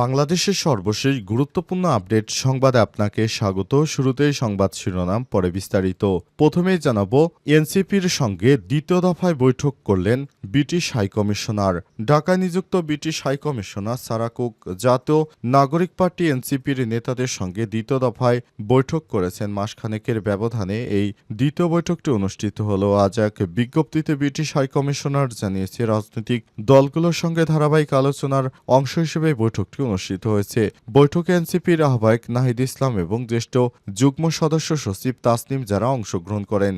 বাংলাদেশের সর্বশেষ গুরুত্বপূর্ণ আপডেট সংবাদে আপনাকে স্বাগত। শুরুতেই সংবাদ শিরোনাম, পরে বিস্তারিত। প্রথমেই জানাব, এনসিপির সঙ্গে দ্বিতীয় দফায় বৈঠক করলেন ব্রিটিশ হাইকমিশনার ঢাকায় নিযুক্ত ব্রিটিশ হাইকমিশনার সারাকুক জাতীয় নাগরিক পার্টি এনসিপির নেতাদের সঙ্গে দ্বিতীয় দফায় বৈঠক করেছেন। মাসখানেকের ব্যবধানে এই দ্বিতীয় বৈঠকটি অনুষ্ঠিত হল। আজ এক বিজ্ঞপ্তিতে ব্রিটিশ হাইকমিশনার জানিয়েছে, রাজনৈতিক দলগুলোর সঙ্গে ধারাবাহিক আলোচনার অংশ হিসেবে বৈঠকটি অনুষ্ঠিত হয়েছে। বৈঠকে এনসিপির আহ্বায়ক নাহিদ ইসলাম এবং জ্যেষ্ঠ যুগ্ম সদস্য সচিব তাসনিম যারা অংশগ্রহণ করেন।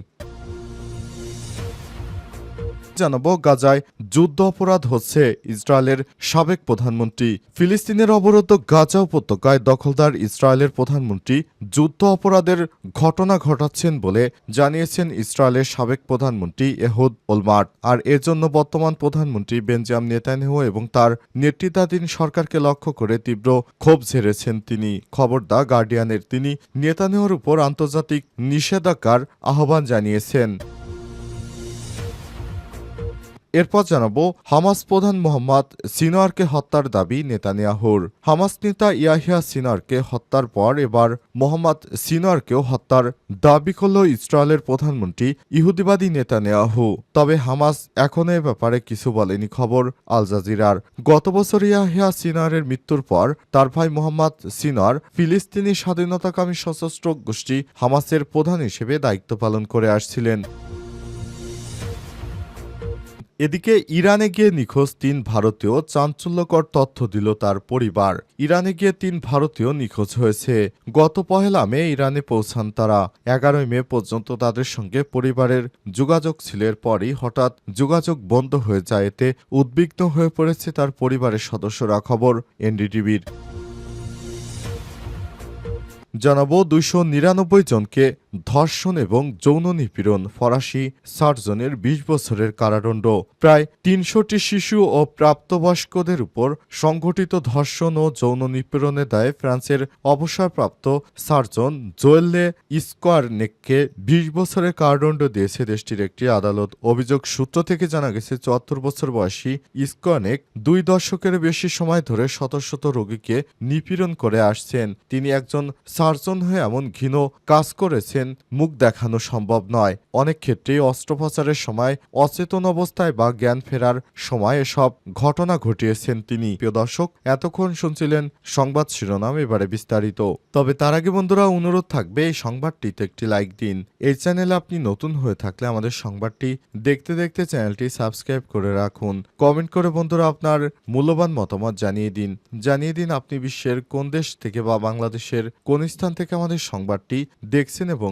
জানাব, গাজায় যুদ্ধ অপরাধ হচ্ছে ইসরায়েলের সাবেক প্রধানমন্ত্রী। ফিলিস্তিনের অবরোধ গাজা উপত্যকায় দখলদার ইসরায়েলের প্রধানমন্ত্রী যুদ্ধ অপরাধের ঘটনা ঘটাচ্ছেন বলে জানিয়েছেন ইসরায়েলের সাবেক প্রধানমন্ত্রী এহুদ ওলমার্ট আর এর জন্য বর্তমান প্রধানমন্ত্রী বেঞ্জাম নেতানিয়াহু এবং তার নেতৃত্বাধীন সরকারকে লক্ষ্য করে তীব্র ক্ষোভ ঝেড়েছেন তিনি। খবর দা গার্ডিয়ানের। তিনি নেতানিয়াহুর উপর আন্তর্জাতিক নিষেধাজ্ঞার আহ্বান জানিয়েছেন। এরপর জানাব, হামাস প্রধান মোহাম্মদ সিনোয়ারকে হত্যার দাবি নেতানিয়াহুর। হামাস নেতা ইয়াহিয়া সিনারকে হত্যার পর এবার মোহাম্মদ সিনোয়ারকেও হত্যার দাবি করল ইসরায়েলের প্রধানমন্ত্রী ইহুদিবাদী নেতানিয়াহু। তবে হামাস এখনও এ ব্যাপারে কিছু বলেনি খবর আল জাজিরার। গত বছর ইয়াহিয়া সিনারের মৃত্যুর পর তার ভাই মোহাম্মদ সিনার ফিলিস্তিনি স্বাধীনতাকামী সশস্ত্র গোষ্ঠী হামাসের প্রধান হিসেবে দায়িত্ব পালন করে আসছিলেন। এদিকে ইরানে গিয়ে নিখোঁজ তিন ভারতীয় চাঞ্চল্যকর তথ্য দিল তার পরিবার। ইরানে গিয়ে তিন ভারতীয় নিখোঁজ হয়েছে। গত পহেলা মে ইরানে পৌঁছান তারা। এগারোই মে পর্যন্ত তাদের সঙ্গে পরিবারের যোগাযোগ ছিল। পরই হঠাৎ যোগাযোগ বন্ধ হয়ে যায়। এতে উদ্বিগ্ন হয়ে পড়েছে তার পরিবারের সদস্যরা। খবর এনডিটিভির। জানাব দুইশো নিরানব্বই জনকে ধর্ষণ এবং যৌন নিপীড়ন ফরাসি সার্জনের বিশ বছরের কারাদণ্ড। প্রায় তিনশোটি শিশু ও প্রাপ্তবয়স্কদের উপর সংঘটিত ধর্ষণ ও যৌন নিপীড়নের দায়ে ফ্রান্সের অবসরপ্রাপ্ত সার্জন জোয়েল্লে ইস্কোয়ারনেককে বিশ বছরের কারাদণ্ড দিয়েছে দেশটির একটি আদালত। অভিযোগ সূত্র থেকে জানা গেছে, চুয়াত্তর বছর বয়সী ইস্কোয়ানেক দুই দশকের বেশি সময় ধরে শত শত রোগীকে নিপীড়ন করে আসছেন। তিনি একজন সার্জন হয়ে এমন ঘৃণ কাজ করেছেন মুখ দেখানো সম্ভব নয়। অনেক ক্ষেত্রেই অস্ত্রোপচারের সময় অচেতন অবস্থায় বা জ্ঞান ফেরার সময় এসব ঘটনা ঘটিয়েছেন তিনি। প্রিয় দর্শক, এতক্ষণ শুনছিলেন সংবাদ শিরোনাম এবারে বিস্তারিত। তবে তার আগে বন্ধুরা, অনুরোধ থাকবে এই সংবাদটিতে একটি লাইক দিন। এই চ্যানেলে আপনি নতুন হয়ে থাকলে আমাদের সংবাদটি দেখতে দেখতে চ্যানেলটি সাবস্ক্রাইব করে রাখুন। কমেন্ট করে বন্ধুরা আপনার মূল্যবান মতামত জানিয়ে দিন। জানিয়ে দিন আপনি বিশ্বের কোন দেশ থেকে বা বাংলাদেশের কোন স্থান থেকে আমাদের সংবাদটি দেখছেন এবং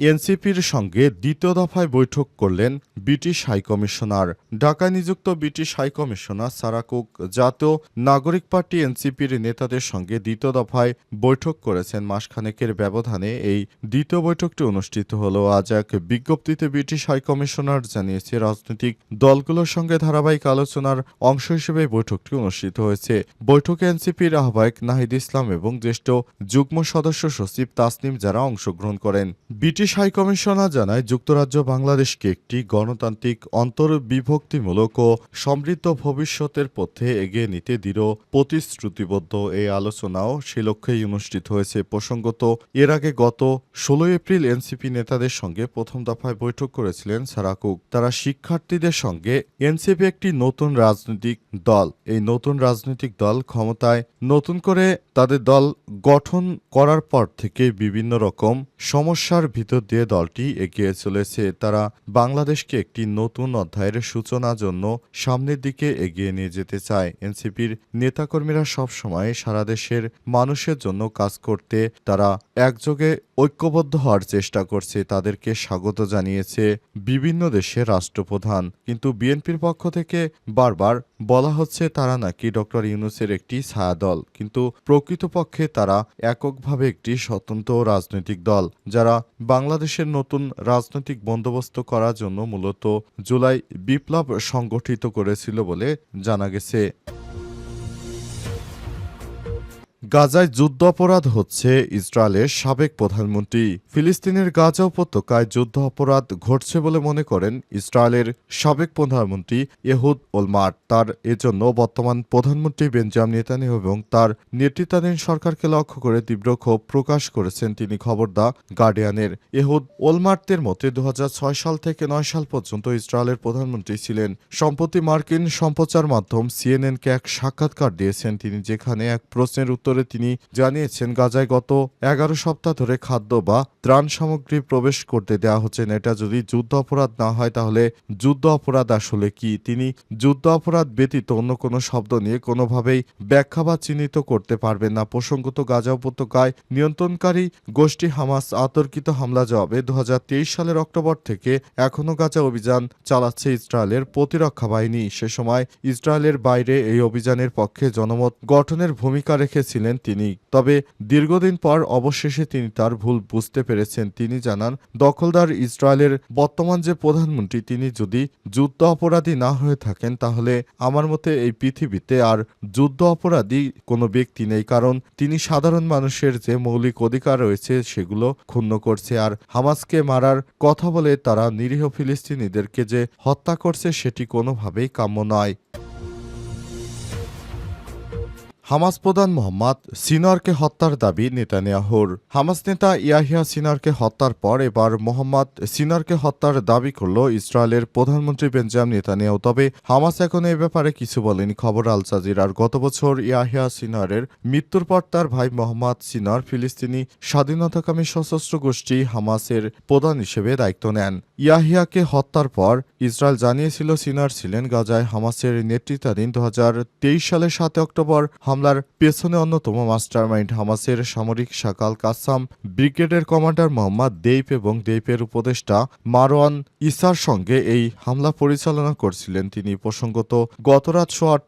এনসিপির সঙ্গে দ্বিতীয় দফায় বৈঠক করলেন ব্রিটিশ হাইকমিশনার। ঢাকায় নিযুক্ত ব্রিটিশ হাইকমিশনার সারাকুক জাতীয় নাগরিক পার্টি এনসিপির নেতাদের সঙ্গে দ্বিতীয় দফায় বৈঠক করেছেন। মাসখানেকের ব্যবধানে এই দ্বিতীয় বৈঠকটি অনুষ্ঠিত হলো। আজ এক বিজ্ঞপ্তিতে ব্রিটিশ হাইকমিশনার জানিয়েছে, রাজনৈতিক দলগুলোর সঙ্গে ধারাবাহিক আলোচনার অংশ হিসেবে বৈঠকটি অনুষ্ঠিত হয়েছে। বৈঠকে এনসিপির আহ্বায়ক নাহিদ ইসলাম এবং জ্যেষ্ঠ যুগ্ম সদস্য সচিব তাসনিম যারা অংশগ্রহণ করেন। ব্রিটিশ হাইকমিশনার জানায়, যুক্তরাজ্য বাংলাদেশকে একটি গণতান্ত্রিক অন্তর্বিভক্তিমূলক ও সমৃদ্ধ ভবিষ্যতের পথে এগিয়ে নিতে দৃঢ় প্রতিশ্রুতিবদ্ধ এই আলোচনাও সে লক্ষ্যেই অনুষ্ঠিত হয়েছে। প্রসঙ্গত, এর আগে গত ষোলোই এপ্রিল এনসিপি নেতাদের সঙ্গে প্রথম দফায় বৈঠক করেছিলেন সারাকুক তারা শিক্ষার্থীদের সঙ্গে এনসিপি একটি নতুন রাজনৈতিক দল। এই নতুন রাজনৈতিক দল ক্ষমতায় নতুন করে তাদের দল গঠন করার পর থেকে বিভিন্ন রকম সমস্যার ভিতর দিয়ে দলটি এগিয়ে চলেছে। তারা বাংলাদেশকে একটি নতুন অধ্যায়ের সূচনা জন্য সামনের দিকে এগিয়ে নিয়ে যেতে চায়। এনসিপির নেতাকর্মীরা সবসময় সারা দেশের মানুষের জন্য কাজ করতে তারা একযোগে ঐক্যবদ্ধ হওয়ার চেষ্টা করছে, তাদেরকে স্বাগত জানিয়েছে বিভিন্ন দেশের রাষ্ট্রপ্রধান। কিন্তু বিএনপির পক্ষ থেকে বারবার বলা হচ্ছে তারা নাকি ডক্টর ইউনুসের একটি ছায়া দল, কিন্তু প্রকৃতপক্ষে তারা এককভাবে একটি স্বতন্ত্র রাজনৈতিক দল, যারা বাংলাদেশের নতুন রাজনৈতিক বন্দোবস্ত করার জন্য মূলত জুলাই বিপ্লব সংগঠিত করেছিল বলে জানা গেছে। গাজায় যুদ্ধ অপরাধ হচ্ছে ইসরায়েলের সাবেক প্রধানমন্ত্রী। ফিলিস্তিনের গাজা উপত্যকায় যুদ্ধ অপরাধ ঘটছে বলে মনে করেন ইসরায়েলের সাবেক প্রধানমন্ত্রী এহুদ ওলমার্ট তার এজন্য বর্তমান প্রধানমন্ত্রী বেঞ্জাম নেতানিয়াহু এবং তার নেতৃত্বাধীন সরকারকে লক্ষ্য করে তীব্র ক্ষোভ প্রকাশ করেছেন তিনি খবর দা গার্ডিয়ানের। এহুদ ওলমার্টের মতে দু হাজার ছয় সাল থেকে নয় সাল পর্যন্ত ইসরায়েলের প্রধানমন্ত্রী ছিলেন। সম্প্রতি মার্কিন সম্প্রচার মাধ্যম সিএনএনকে এক সাক্ষাৎকার দিয়েছেন তিনি, যেখানে এক প্রশ্নের উত্তরে তিনি জানিয়েছেন, গাজায় গত এগারো সপ্তাহ ধরে খাদ্য বা ত্রাণ সামগ্রী প্রবেশ করতে দেওয়া হচ্ছে। না এটা যদি যুদ্ধ অপরাধ না হয়, তাহলে যুদ্ধ অপরাধ আসলে কি? তিনি যুদ্ধ অপরাধ ব্যতীত অন্য কোনো শব্দ নিয়ে কোনোভাবেই ব্যাখ্যা বা চিহ্নিত করতে পারবেন না। প্রসঙ্গত, গাজা উপত্যকায় নিয়ন্ত্রণকারী গোষ্ঠী হামাস আতর্কিত হামলা জবাবে দু হাজার তেইশ সালের অক্টোবর থেকে এখনও গাজা অভিযান চালাচ্ছে ইসরায়েলের প্রতিরক্ষা বাহিনী। সে সময় ইসরায়েলের বাইরে এই অভিযানের পক্ষে জনমত গঠনের ভূমিকা রেখেছিলেন তিনি। তবে দীর্ঘদিন পর অবশেষে তিনি তার ভুল বুঝতে পেরেছেন। তিনি জানান, দখলদার ইসরায়েলের বর্তমান যে প্রধানমন্ত্রী, তিনি যদি যুদ্ধ অপরাধী না হয়ে থাকেন, তাহলে আমার মতে এই পৃথিবীতে আর যুদ্ধ অপরাধী কোনো ব্যক্তি নেই। কারণ তিনি সাধারণ মানুষের যে মৌলিক অধিকার রয়েছে, সেগুলো ক্ষুণ্ণ করছে। আর হামাসকে মারার কথা বলে তারা নিরীহ ফিলিস্তিনিদেরকে যে হত্যা করছে, সেটি কোনোভাবেই কাম্য নয়। হামাস প্রধান মোহাম্মদ সিনারকে হত্যার দাবি নেতানিয়াহুর। হামাস নেতা ইয়াহিয়া সিনারকে হত্যার পর এবার মোহাম্মদ সিনারকে হত্যার দাবি করল ইসরায়েলের প্রধানমন্ত্রী বেঞ্জাম নেতানিয়াহু। তবে হামাস এখন এ ব্যাপারে কিছু বলেনি। খবর আল জাজিরার গত বছর ইয়াহিয়া সিনারের মৃত্যুর পর তার ভাই মোহাম্মদ সিনার ফিলিস্তিনি স্বাধীনতাকামী সশস্ত্র গোষ্ঠী হামাসের প্রধান হিসেবে দায়িত্ব নেন। ইয়াহিয়াকে হত্যার পর ইসরায়েল জানিয়েছিল সিনার ছিলেন গাজায় হামাসের নেতৃত্বাধীন দু হাজার তেইশ সালের সাত অক্টোবর হামলার পেছনে অন্যতম মাস্টারমাইন্ড হামাসের সামরিক শাকাল কাসাম, ব্রিগেডের কমান্ডার মোহাম্মদ দেইপ এবং দেইপের উপদেষ্টা মারওয়ান ইসার সঙ্গে এই হামলা পরিচালনা করছিলেন। তিনি প্রসঙ্গত গতরাত সোয়া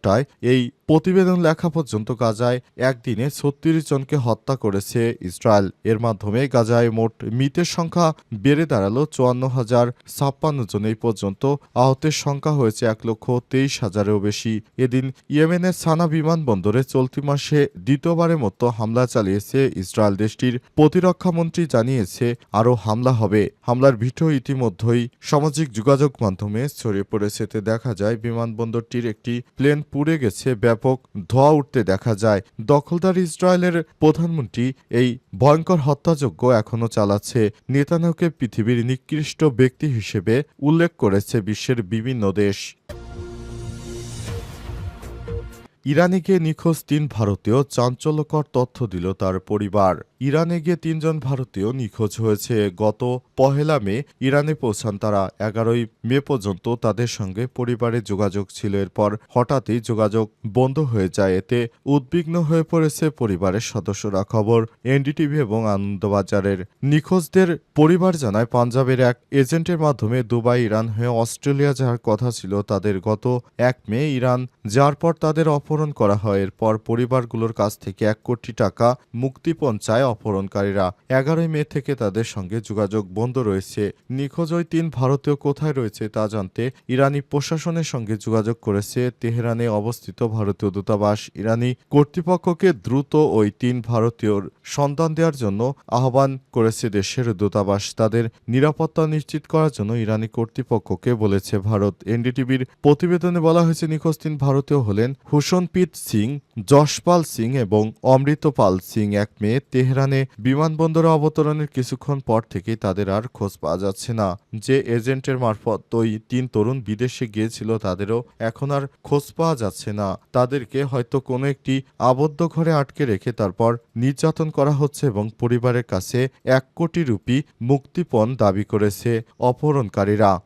এই প্রতিবেদন লেখা পর্যন্ত গাজায় একদিনে ছত্রিশ জনকে হত্যা করেছে ইসরায়েল। এর মাধ্যমে গাজায় মোট মৃতের সংখ্যা বেড়ে দাঁড়াল চুয়ান্ন হাজার ছাপ্পান্ন জন। এই পর্যন্ত আহতের সংখ্যা হয়েছে এক লক্ষ তেইশ হাজারেরও বেশি। এদিন ইয়েমেনের সানা বিমানবন্দরে চলতি মাসে দ্বিতীয়বারের মতো হামলা চালিয়েছে ইসরায়েল দেশটির প্রতিরক্ষা মন্ত্রী জানিয়েছে, আরও হামলা হবে। হামলার ভিডিও ইতিমধ্যেই সামাজিক যোগাযোগ মাধ্যমে ছড়িয়ে পড়েছে। দেখা যায়, বিমানবন্দরটির একটি প্লেন পুড়ে গেছে ব্যাপক ধোয়া উঠতে দেখা যায়। দখলদার ইসরায়েলের প্রধানমন্ত্রী এই ভয়ঙ্কর হত্যাযজ্ঞ এখনও চালাচ্ছে। নেতানিয়াহুকে পৃথিবীর নিকৃষ্ট ব্যক্তি হিসেবে উল্লেখ করেছে বিশ্বের বিভিন্ন দেশ। ইরানে গিয়ে নিখোঁজ তিন ভারতীয়, চাঞ্চল্যকর তথ্য দিল তার পরিবার। ইরানে গিয়ে তিনজন ভারতীয় নিখোঁজ হয়েছে। গত পহেলা মে ইরানে পৌঁছান তারা। এগারোই মে পর্যন্ত তাদের সঙ্গে পরিবারের যোগাযোগ ছিল। এরপর হঠাৎই যোগাযোগ বন্ধ হয়ে যায়। এতে উদ্বিগ্ন হয়ে পড়েছে পরিবারের সদস্যরা। খবর, এনডিটিভি এবং আনন্দবাজারের নিখোঁজদের পরিবার জানায়, পাঞ্জাবের এক এজেন্টের মাধ্যমে দুবাই, ইরান হয়ে অস্ট্রেলিয়া যাওয়ার কথা ছিল। তাদের গত এক মে ইরান যার পর তাদের অপহরণ করা হয়। এরপর পরিবারগুলোর কাছ থেকে এক কোটি টাকা মুক্তিপণ চায় অপহরণকারীরা। এগারোই মে থেকে তাদের সঙ্গে যোগাযোগ বন্ধ রয়েছে। নিখোঁজ ওই তিন ভারতীয় কোথায় রয়েছে তা জানতে ইরানি প্রশাসনের সঙ্গে যোগাযোগ করেছে তেহরানে অবস্থিত ভারতীয় দূতাবাস। ইরানি কর্তৃপক্ষকে দ্রুত ওই তিন ভারতীয়র সন্ধান দেওয়ার জন্য আহ্বান করেছে দেশের দূতাবাস। তাদের নিরাপত্তা নিশ্চিত করার জন্য ইরানি কর্তৃপক্ষকে বলেছে ভারত। এনডিটিভির প্রতিবেদনে বলা হয়েছে, নিখোঁজ তিন ভারতীয় হলেন হুসনপ্রীত সিং, যশপাল সিং এবং অমৃতপাল সিং এক মেয়ে তেহরানে বিমানবন্দরে অবতরণের কিছুক্ষণ পর থেকেই তাদের আর খোঁজ পাওয়া যাচ্ছে না। যে এজেন্টের মারফত ওই তিন তরুণ বিদেশে গিয়েছিল তাদেরও এখন আর খোঁজ পাওয়া যাচ্ছে না। তাদেরকে হয়তো কোনো একটি আবদ্ধ ঘরে আটকে রেখে তারপর নির্যাতন করা হচ্ছে এবং পরিবারের কাছে এক কোটি রুপি মুক্তিপণ দাবি করেছে অপহরণকারীরা।